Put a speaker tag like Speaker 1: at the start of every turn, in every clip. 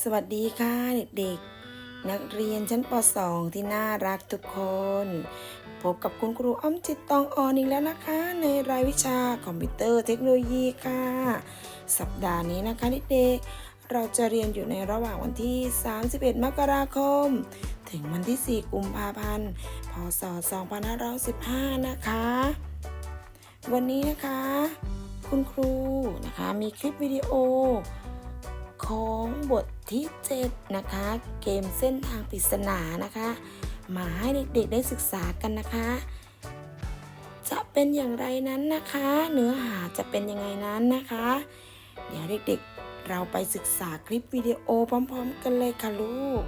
Speaker 1: สวัสดีค่ะเด็กๆ นักเรียนชั้นป .2 ที่น่ารักทุกคน พบกับคุณครูอ้อมจิตตองออนอีกแล้วนะคะ ในรายวิชาคอมพิวเตอร์เทคโนโลยีค่ะ สัปดาห์นี้นะคะเด็กๆ เราจะเรียนอยู่ในระหว่างวันที่ 31 มกราคม ถึงวันที่ 4 กุมภาพันธ์ พศ 2515 นะคะ วันนี้นะคะ คุณครูนะคะมีคลิปวิดีโอ ของบทที่ 7 นะคะ เกมเส้นทางปริศนานะคะ มาให้เด็กๆได้ศึกษากันนะคะ จะเป็นอย่างไรนั้นนะคะ เนื้อหาจะเป็นยังไงนั้นนะคะ เดี๋ยวเด็กๆ เราไปศึกษาคลิปวิดีโอพร้อม ๆ กันเลยค่ะลูก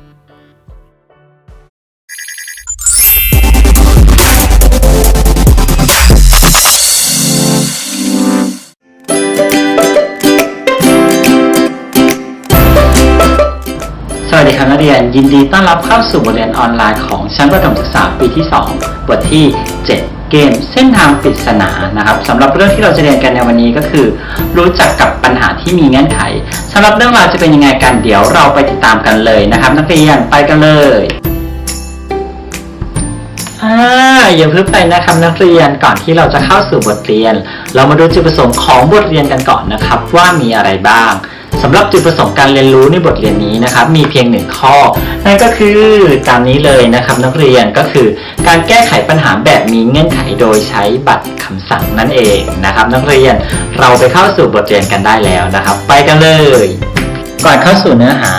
Speaker 2: รียนยินดีต้อนรับเข้าสู่บทเรียนออนไลน์ของชั้นประถมศึกษาปีที่ 2 บทที่ 7 เกมเส้นทางปริศนานะครับสำหรับเรื่องที่เราจะเรียนกันในวันนี้ก็คือ รู้จักกับปัญหาที่มีเงื่อนไขสำหรับเรื่องราวจะเป็นยังไงกันเดี๋ยวเราไปติดตามกันเลยนะครับ นักเรียนไปกันเลยอ่าอย่าเพิ่งไปนะครับนักเรียนก่อนที่เราจะเข้าสู่บทเรียน เรามาดูจุดประสงค์ของบทเรียนกันก่อนนะครับ ว่ามีอะไรบ้าง สำหรับจุดประสงค์การเรียนรู้ในบทเรียนนี้นะครับ มีเพียงหนึ่งข้อ นั่นก็คือตามนี้เลยนะครับนักเรียนก็คือการแก้ไขปัญหาแบบมีเงื่อนไขโดยใช้บัตรคำสั่งนั่นเองนะครับ นักเรียนเราไปเข้าสู่บทเรียนกันได้แล้วนะครับ ไปกันเลย ก่อนเข้าสู่เนื้อหา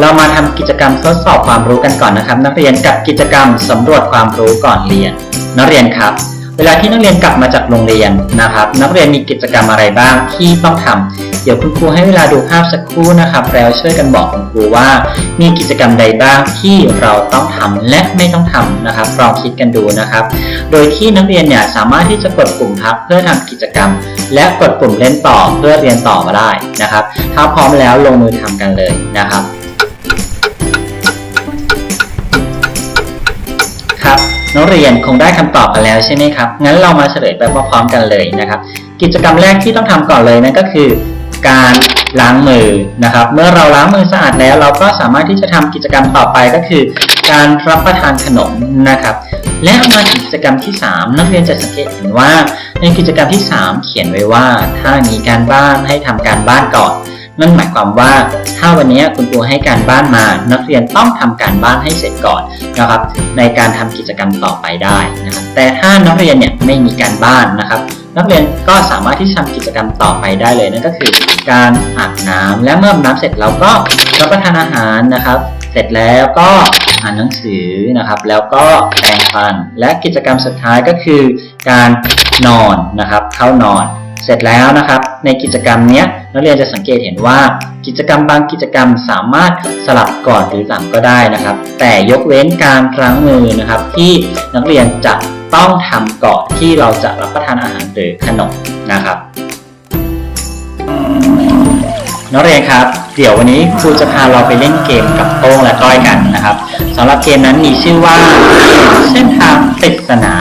Speaker 2: เรามาทำกิจกรรมทดสอบความรู้กันก่อนนะครับ นักเรียนกับกิจกรรมสำรวจความรู้ก่อนเรียน นักเรียนครับเวลาที่นักเรียนกลับมาจากโรงเรียนนะครับ นักเรียนมีกิจกรรมอะไรบ้างที่ต้องทำ เดี๋ยวคุณครูให้เวลาดูภาพสักครู่นะครับ แล้วช่วยกันบอกคุณครูว่า มีกิจกรรมใดบ้างที่เราต้องทำและไม่ต้องทำนะครับลองคิดกันดูนะครับ โดยที่นักเรียนเนี่ยสามารถที่จะกดปุ่มพักเพื่อทำกิจกรรม และกดปุ่มเล่นต่อเพื่อเรียนต่อมาได้นะครับ ถ้าพร้อมแล้วลงมือทำกันเลยนะครับครับนักเรียนคงได้คำตอบกันแล้วใช่ไหมครับ งั้นเรามาเฉลยไปพร้อมๆกันเลยนะครับ กิจกรรมแรกที่ต้องทำก่อนเลยนั่นก็คือ การล้างมือนะครับ เมื่อเราล้างมือสะอาดแล้วเราก็สามารถที่จะทำกิจกรรมต่อไปก็คือ การรับประทานขนมนะครับ และมาถึงกิจกรรมที่ 3 นักเรียนจะสังเกตเห็นว่า ในกิจกรรมที่ 3 เขียนไว้ว่า ถ้ามีการบ้านให้ทำการบ้านก่อนนั่นหมายความว่าถ้าวันนี้คุณครูให้การบ้านมา นักเรียนต้องทำการบ้านให้เสร็จก่อนนะครับ ในการทำกิจกรรมต่อไปได้นะครับแต่ถ้านักเรียนเนี่ยไม่มีการบ้านนะครับ นักเรียนก็สามารถที่จะทำกิจกรรมต่อไปได้เลยนั่นก็คือ การอาบน้ำและเมื่ออาบน้ำเสร็จเราก็รับประทานอาหารนะครับ เสร็จแล้วก็อ่านหนังสือนะครับ แล้วก็แปรงฟัน และกิจกรรมสุดท้ายก็คือ การนอนนะครับเข้านอน เสร็จแล้วนะครับ ในกิจกรรมนี้นักเรียนจะสังเกตเห็นว่ากิจกรรมบางกิจกรรมสามารถสลับก่อนหรือหลังก็ได้นะครับ แต่ยกเว้นการล้างมือนะครับ ที่นักเรียนจะ ต้องทำก่อนที่เราจะรับประทานอาหารหรือขนมนะครับนักเรียนครับ เดี๋ยววันนี้ครูจะพาเราไปเล่นเกมกับโต้งและก้อยกันนะครับสำหรับเกมนั้นมีชื่อว่าเส้นทางปริศนา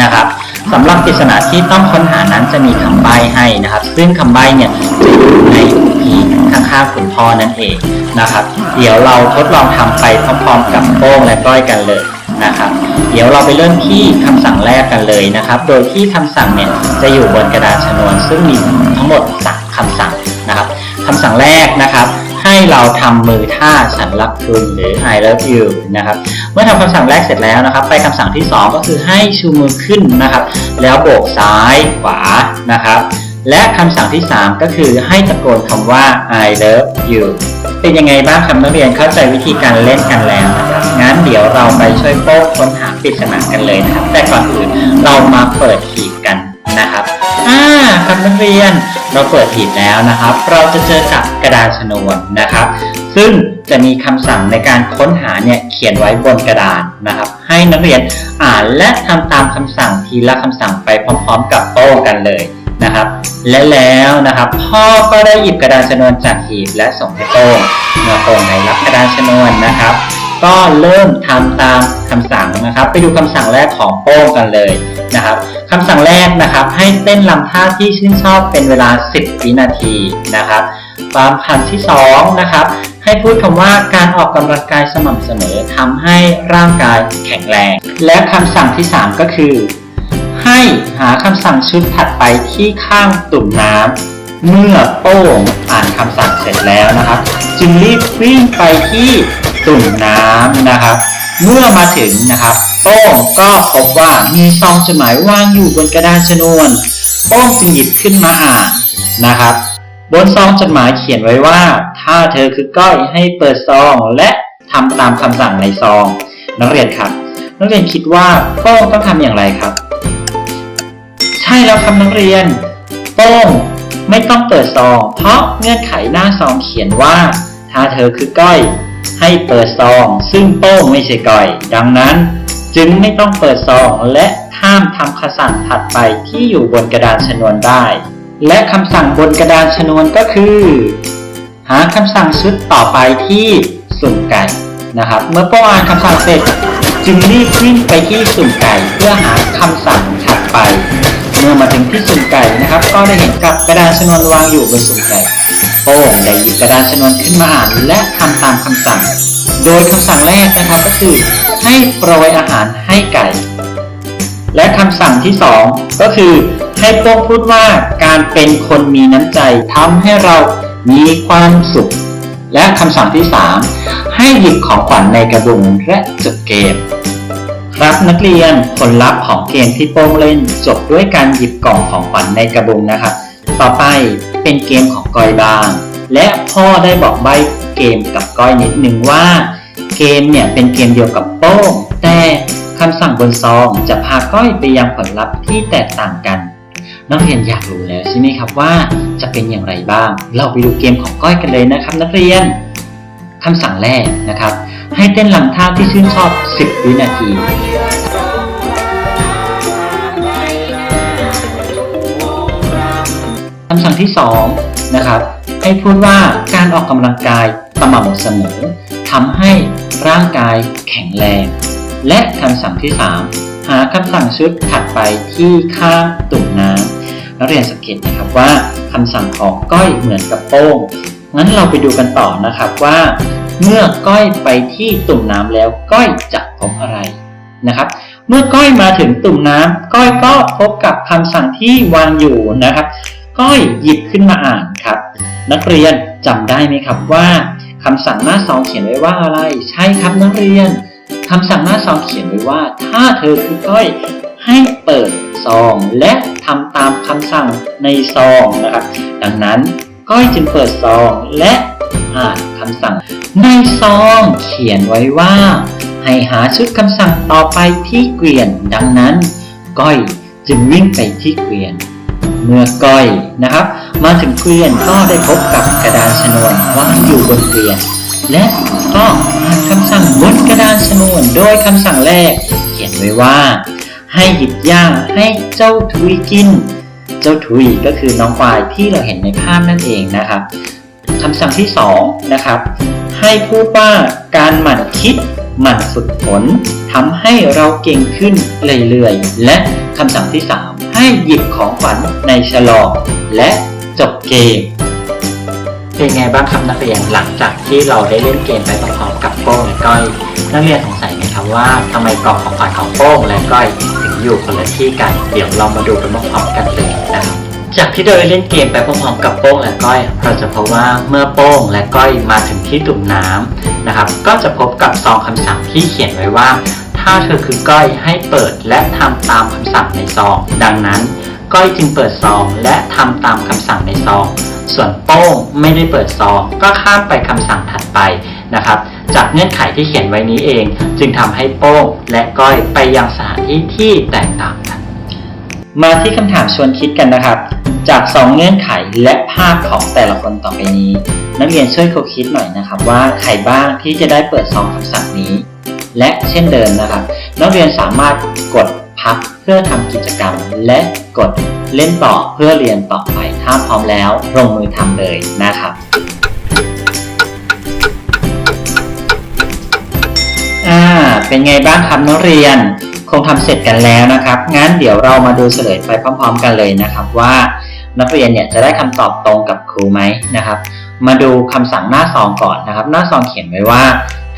Speaker 2: นะครับสำหรับปริศนาที่ต้องค้นหานั้นจะมีคำใบ้ให้นะครับ ซึ่งคำใบ้เนี่ยจะอยู่ในพีข้างๆคุณพ่อนั่นเองนะครับ เดี๋ยวเราทดลองทำไปพร้อมๆกับโป้งและก้อยกันเลย นะครับ เดี๋ยวเราไปเริ่มที่คำสั่งแรกกันเลยนะครับ โดยที่คำสั่งเนี่ยจะอยู่บนกระดาษชนวน ซึ่งมีทั้งหมดสามคำสั่งนะครับคำสั่งแรกนะครับ ให้เราทำมือท่าฉันรักคุณหรือ I love you นะครับ เมื่อทำคำสั่งแรกเสร็จแล้วนะครับ ไปคำสั่งที่ 2 ก็คือให้ชูมือขึ้นนะครับ แล้วโบกซ้ายขวานะครับและคำสั่งที่ 3 ก็คือให้ตะโกนคำว่า I love you เป็นยังไงบ้างครับนักเรียนเข้าใจวิธีการเล่นกันแล้ว นั้นเดี๋ยวเราไปช่วยโป้ค้นหาปริศนากันเลยนะครับ แต่ก่อนอื่นเรามาเปิดหีบกันนะครับอ่าครับนักเรียนเราเปิดหีบแล้วนะครับ เราจะเจอกับกระดาษชนวนนะครับ ซึ่งจะมีคำสั่งในการค้นหาเนี่ยเขียนไว้บนกระดานนะครับ ให้นักเรียนอ่านและทำตามคำสั่งทีละคำสั่งไปพร้อม ๆ กับโต้กันเลยนะครับ และแล้วนะครับ พ่อก็ได้หยิบกระดานชนวนจากหีบและส่งให้โต้งเมื่อโต้งได้รับกระดานชนวนนะครับ ก็เริ่มทำตามคำสั่งนะครับ ไปดูคำสั่งแรกของโป้งกันเลยนะครับคำสั่งแรกนะครับให้เต้นลำท่าที่ชื่นชอบเป็นเวลา 10 วินาทีนะครับความคำที่2นะครับให้พูดคำว่าการออกกำลังกายสม่ำเสมอทำให้ร่างกายแข็งแรง และคำสั่งที่ 3 ก็คือ ให้หาคำสั่งชุดถัดไปที่ข้างตุ่มน้ำเมื่อโป้งอ่านคำสั่งเสร็จแล้วนะครับ จึงรีบวิ่งไปที่ ตุ่มน้ำนะครับ เมื่อมาถึงนะครับโป้งก็พบว่ามีซองจดหมายวางอยู่บนกระดานชนวนโป้งจึงหยิบขึ้นมาอ่านนะครับ บนซองจดหมายเขียนไว้ว่า ถ้าเธอคือก้อยให้เปิดซองและทำตามคำสั่งในซอง นักเรียนครับ นักเรียนคิดว่าโป้งต้องทำอย่างไรครับ ใช่แล้วครับนักเรียน โป้งไม่ต้องเปิดซอง เพราะเงื่อนไขหน้าซองเขียนว่า ถ้าเธอคือก้อย ให้เปิดซอง ซึ่งโป้งไม่ใช่ก้อย ดังนั้น จึงไม่ต้องเปิดซองและห้ามทำคำสั่งถัดไปที่อยู่บนกระดานชนวนได้ และคำสั่งบนกระดานชนวนก็คือ หาคำสั่งชุดต่อไปที่สุ่มไก่นะครับ เมื่อโป้งอ่านคำสั่งเสร็จ จึงรีบวิ่งไปที่สุ่มไก่เพื่อหาคำสั่งถัดไป เมื่อมาถึงที่สุ่มไก่นะครับ ก็ได้เห็นกับกระดานชนวนวางอยู่บนสุ่มไก่ โป้งได้หยิบกระดานชนวนขึ้นมาอ่านและทำตามคำสั่ง โดยคำสั่งแรกนะครับก็คือ ให้โปรยอาหารให้ไก่ และคำสั่งที่สองก็คือ ให้โป้งพูดว่าการเป็นคนมีน้ำใจทำให้เรามีความสุข และคำสั่งที่สามให้หยิบของขวัญในกระบุงและจบเกมครับนักเรียนผลลัพธ์ของเกมที่โป้งเล่นจบด้วยการหยิบกล่องของขวัญในกระบุงนะครับ ต่อไปเป็นเกมของก้อยบ้าง และพ่อได้บอกใบเกมกับก้อยนิดนึงว่า เกมเนี่ยเป็นเกมเดียวกับโป้งแต่คำสั่งบนซองจะพาก้อยไปยังผลลัพธ์ที่แตกต่างกัน นักเรียนอยากรู้แล้วใช่ไหมครับว่าจะเป็นอย่างไรบ้าง เราไปดูเกมของก้อยกันเลยนะครับ นักเรียนคำสั่งแรกนะครับ ให้เต้นลำท่าที่ชื่นชอบ 10 วินาทีำสั่งที่2นะครับให้พูดว่าการออกกำลังกายสม่ำเสมอทำให้ร่างกายแข็งแรง และคำสั่งที่ 3 หาคำสั่งชุดถัดไปที่ข้างตุ่มน้ำนักเรียนสังเกตนะครับว่าคำสั่งของก้อยเหมือนกับโป้งงั้นเราไปดูกันต่อนะครับว่า เมื่อก้อยไปที่ตุ่มน้ำแล้วก้อยจะพบอะไรนะครับเมื่อก้อยมาถึงตุ่มน้ำก้อยก็พบกับคำสั่งที่วางอยู่นะครับ ก้อยหยิบขึ้นมาอ่านครับ นักเรียนจำได้ไหมครับว่าคำสั่งหน้าซองเขียนไว้ว่าอะไร ใช่ครับนักเรียนคำสั่งหน้าซองเขียนไว้ว่า ถ้าเธอคือก้อยให้เปิดซองและทำตามคำสั่งในซองนะครับ ดังนั้นก้อยจึงเปิดซองและอ่านคำสั่ง ในซองเขียนไว้ว่า ให้หาชุดคำสั่งต่อไปที่เกวียน ดังนั้น ก้อยจึงวิ่งไปที่เกวียน เมื่อก้อยนะครับ มาถึงเกวียนก็ได้พบกับกระดานชนวนวางอยู่บนเกวียน และก็อ่านคำสั่งบนกระดานชนวนโดยคำสั่งแรก เขียนไว้ว่า ให้หยิบย่างให้เจ้าทุยกิน เจ้าทุยก็คือน้องควายที่เราเห็นในภาพนั่นเองนะครับคำสั่งที่สองนะครับ ให้พูดว่าการหมั่นคิดหมั่นฝึกฝนทำให้เราเก่งขึ้นเรื่อยๆ และคำสั่งที่ 3 ให้หยิบของขวัญในฉลองและจบเกม เป็นไงบ้างครับนักเรียนหลังจากที่เราได้เล่นเกมไปพร้อมๆกับโป้งและก้อย นักเรียนสงสัยไหมครับว่าทำไมกล่องของขวัญของโป้งและก้อยถึงอยู่คนละที่กัน เดี๋ยวเรามาดูกันพร้อมๆกันเลยนะครับจากที่เราได้เล่นเกมไปพร้อมๆกับโป้งและก้อย เราจะพบว่าเมื่อโป้งและก้อยมาถึงที่ตุ่มน้ำนะครับ ก็จะพบกับซองคำสั่งที่เขียนไว้ว่า ถ้าเธอคือก้อยให้เปิดและทำตามคำสั่งในซอง ดังนั้น ก้อยจึงเปิดซองและทำตามคำสั่งในซอง ส่วนโป้งไม่ได้เปิดซอง ก็ข้ามไปคำสั่งถัดไปนะครับ จากเงื่อนไขที่เขียนไว้นี้เอง จึงทำให้โป้งและก้อยไปยังสถานที่ที่แตกต่างกันมาที่คำถามชวนคิดกันนะครับ จาก 2 เงื่อนไขและภาพของแต่ละคนต่อไปนี้ นักเรียนช่วยเขาคิดหน่อยนะครับว่าใครบ้างที่จะได้เปิดซองคำสั่งนี้ และเช่นเดิมนะครับ นักเรียนสามารถกดพักเพื่อทำกิจกรรม และกดเล่นต่อเพื่อเรียนต่อไป ถ้าพร้อมแล้วลงมือทำเลยนะครับอ่าเป็นไงบ้างครับนักเรียนคงทำเสร็จกันแล้วนะครับ งั้นเดี๋ยวเรามาดูเฉลยไปพร้อม ๆ กันเลยนะครับว่านักเรียนเนี่ยจะได้คำตอบตรงกับครูไหมนะครับ มาดูคำสั่งหน้าซองก่อนนะครับ หน้าซองเขียนไว้ว่า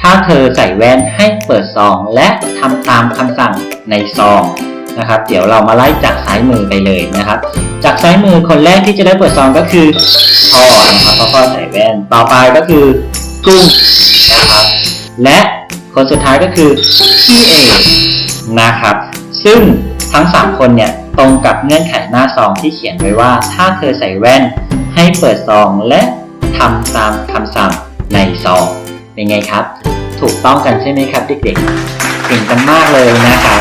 Speaker 2: ถ้าเธอใส่แว่นให้เปิดซอง และทำตามคำสั่งในซองนะครับ เดี๋ยวเรามาไล่จากซ้ายมือไปเลยนะครับ จากซ้ายมือคนแรกที่จะได้เปิดซองก็คือพ่อนะครับเพราะพ่อใส่แว่น ต่อไปก็คือกุ้งนะครับ และคนสุดท้ายก็คือพี่เอกนะครับ ซึ่งทั้ง 3 คนเนี่ยตรงกับเงื่อนไขหน้าซองที่เขียนไว้ว่า ถ้าเธอใส่แว่นให้เปิดซองและทำตามคำสั่งในซอง เป็นไงครับ ถูกต้องกันใช่ไหมครับ เด็กๆเก่งกันมากเลยนะครับ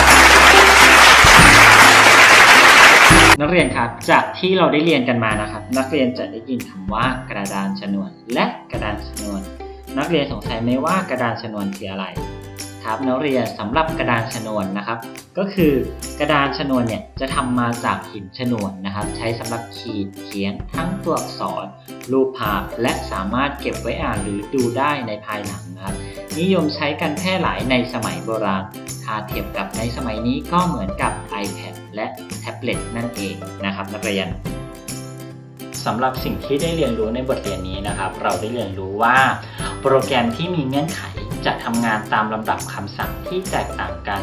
Speaker 2: นักเรียนครับจากที่เราได้เรียนกันมานะครับ นักเรียนจะได้ยินคำว่ากระดานชนวน และกระดานชนวน นักเรียนสงสัยไหมว่ากระดานชนวนคืออะไร ครับนักเรียนสำหรับกระดานชนวนนะครับ ก็คือกระดานชนวนเนี่ยจะทำมาจากหินชนวนนะครับ ใช้สำหรับขีดเขียนทั้งตัวอักษร รูปภาพและสามารถเก็บไว้อ่านหรือดูได้ในภายหลังนะครับ นิยมใช้กันแพร่หลายในสมัยโบราณถ้าเทียบกับในสมัยนี้ก็เหมือนกับ iPad และแท็บเล็ตนั่นเองนะครับ นักเรียนสำหรับสิ่งที่ได้เรียนรู้ในบทเรียนนี้นะครับ เราได้เรียนรู้ว่าโปรแกรมที่มีเงื่อนไข จะทำงานตามลำดับคำสั่งที่แตกต่างกัน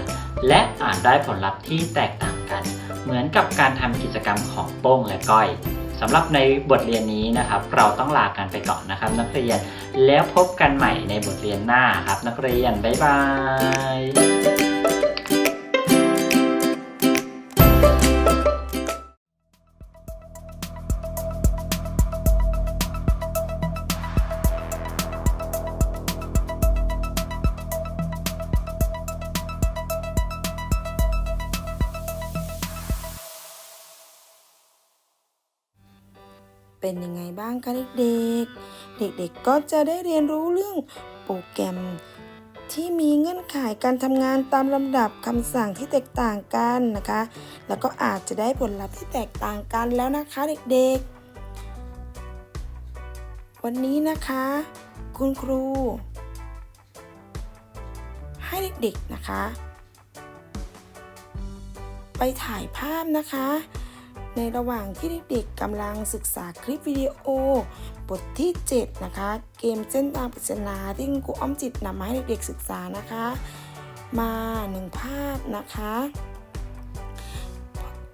Speaker 2: และอาจได้ผลลัพธ์ที่แตกต่างกัน เหมือนกับการทำกิจกรรมของโป้งและก้อยสำหรับในบทเรียนนี้นะครับ เราต้องลากันไปก่อนนะครับ นักเรียนแล้วพบกันใหม่ในบทเรียนหน้าครับ นักเรียนบ๊ายบาย
Speaker 1: ยังไงบ้างเด็กๆ เด็กๆก็จะได้เรียนรู้เรื่องโปรแกรมที่มีเงื่อนไขการทำงานตามลำดับคำสั่งที่แตกต่างกันนะคะ แล้วก็อาจจะได้ผลลัพธ์ที่แตกต่างกันแล้วนะคะเด็กๆ วันนี้นะคะ คุณครู ให้เด็กๆนะคะ ไปถ่ายภาพนะคะ ในระหว่างที่เด็กๆกำลังศึกษาคลิปวิดีโอ บทที่ 7 นะคะ เกมเส้นทางปริศนาที่คุณครูอ้อมจิตนำมาให้เด็กๆศึกษานะคะ มาหนึ่งภาพนะคะ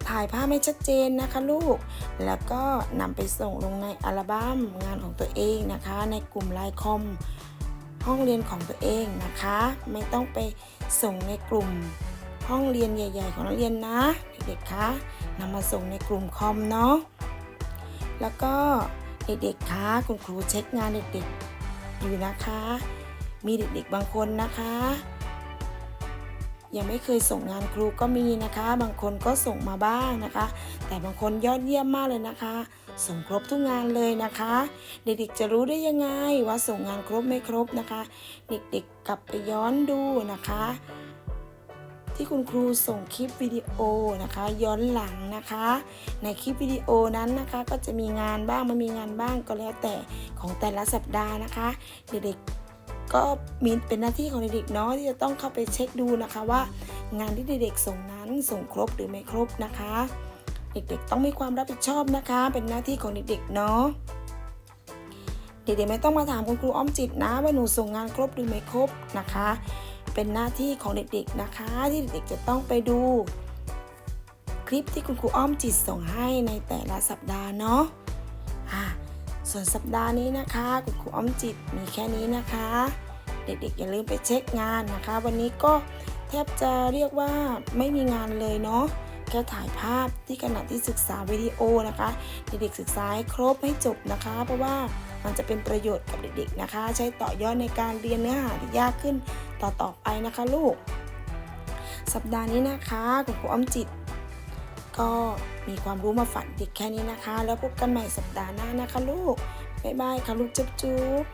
Speaker 1: ถ่ายภาพให้ชัดเจนนะคะลูก แล้วก็นำไปส่งลงในอัลบั้มงานของตัวเองนะคะ ในกลุ่มไลน์คอมห้องเรียนของตัวเองนะคะ ไม่ต้องไปส่งในกลุ่มห้องเรียนใหญ่ ๆ ของนักเรียนนะ เด็กๆคะ นำมาส่งในกลุ่มคอมเนาะ แล้วก็เด็กๆคะคุณครูเช็คงานเด็กๆอยู่นะคะ มีเด็กๆบางคนนะคะ ยังไม่เคยส่งงานครูก็มีนะคะ บางคนก็ส่งมาบ้างนะคะ แต่บางคนยอดเยี่ยมมากเลยนะคะ ส่งครบทุกงานเลยนะคะ เด็กๆจะรู้ได้ยังไงว่าส่งงานครบไม่ครบนะคะ เด็กๆกลับไปย้อนดูนะคะ ที่คุณครูส่งคลิปวิดีโอนะคะ ย้อนหลังนะคะ ในคลิปวิดีโอนั้นนะคะ ก็จะมีงานบ้างไม่มีงานบ้างก็แล้วแต่ของแต่ละสัปดาห์นะคะ เด็กๆก็มีเป็นหน้าที่ของเด็กๆเนาะที่จะต้องเข้าไปเช็คดูนะคะว่า งานที่เด็กๆส่งนั้นส่งครบหรือไม่ครบนะคะ เด็กๆต้องมีความรับผิดชอบนะคะ เป็นหน้าที่ของเด็กๆเนาะเด็กๆไม่ต้องมาถามคุณครูอ้อมจิตนะว่าหนูส่งงานครบหรือไม่ครบนะคะ เป็นหน้าที่ของเด็กๆนะคะ ที่เด็กๆจะต้องไปดู คลิปที่คุณครูอ้อมจิตส่งให้ในแต่ละสัปดาห์เนาะะส่วนสัปดาห์นี้นะคะคุณครูอ้อมจิตมีแค่นี้นะคะ เด็กๆอย่าลืมไปเช็คงานนะคะ วันนี้ก็แทบจะเรียกว่าไม่มีงานเลยเนาะแค่ถ่ายภาพที่ขณะที่ศึกษาวิดีโอนะคะ เด็กๆศึกษาให้ครบให้จบนะคะ เพราะว่ามันจะเป็นประโยชน์กับเด็กๆนะคะ ใช้ต่อยอดในการเรียนเนื้อหาที่ยากขึ้น ต่อๆไปนะคะลูก สัปดาห์นี้นะคะคุณครูอ้อมจิต ก็มีความรู้มาฝากเด็กแค่นี้นะคะ แล้วพบกันใหม่สัปดาห์หน้านะคะลูก บ๊ายบายค่ะลูกจุ๊บจุ๊บ